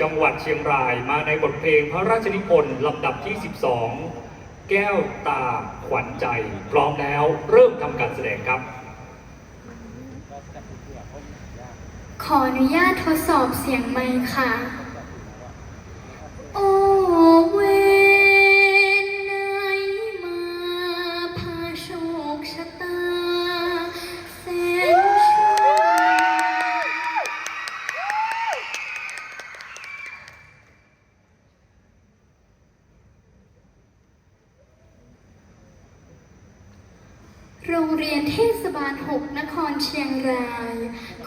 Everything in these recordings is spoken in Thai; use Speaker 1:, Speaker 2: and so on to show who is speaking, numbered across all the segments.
Speaker 1: จังหวัดเชียงราย มาในบทเพลงพระราชนิพนธ์ลำดับที่ 12 แก้วตาขวัญใจ พร้อมแล้วเริ่มทำการแสดงครับ
Speaker 2: ขออนุญาตทดสอบเสียงไมค์ค่ะ โรงเรียนเทศบาล 6 นครเชียงราย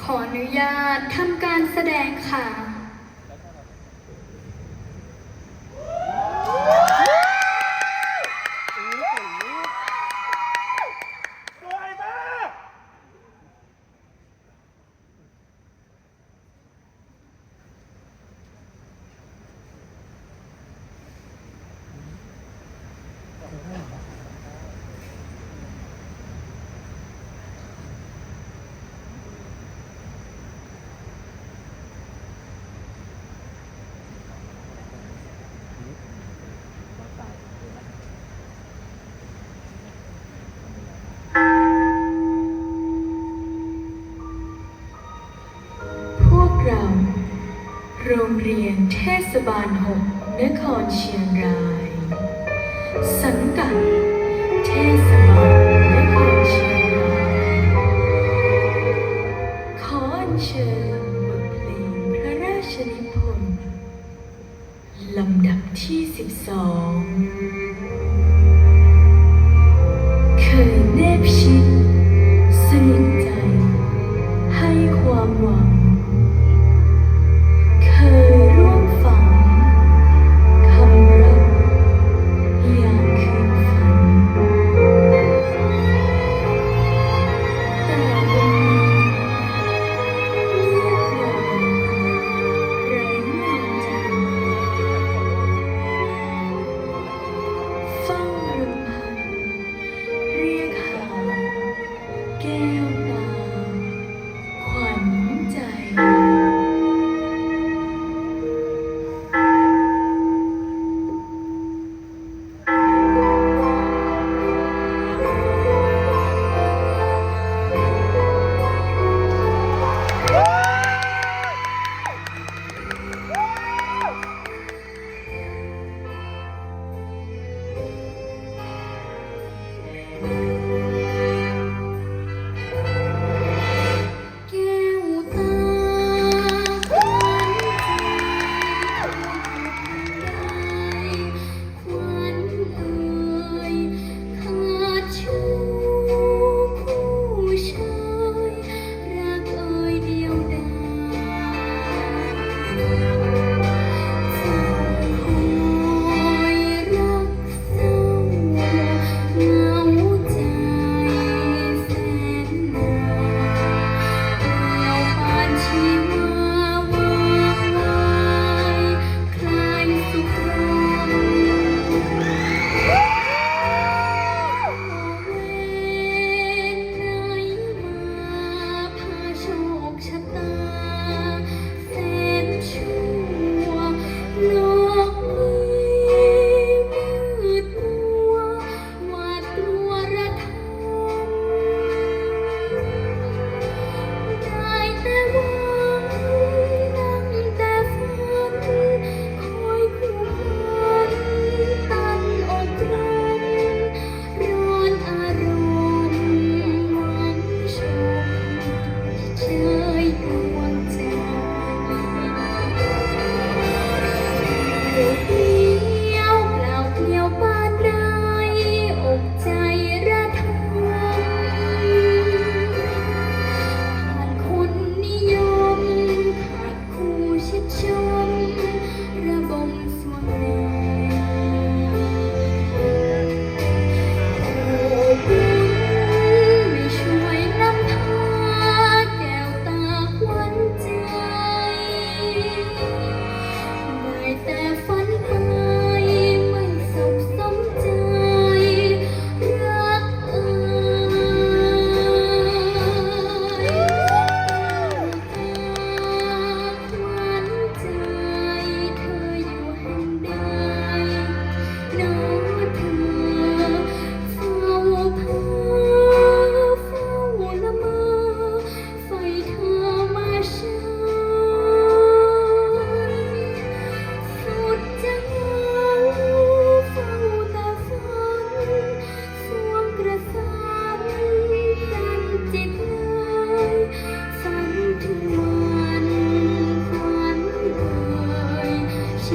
Speaker 2: ขออนุญาตทำการแสดงค่ะ
Speaker 3: โรงเรียนเทศบาลหกนครเชียงราย สังกัด เทศบาลนครเชียงราย ขออัญเชิญบทเพลงพระราชนิพนธ์ลำดับที่สิบสองเคยแนบชิด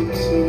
Speaker 2: succeed.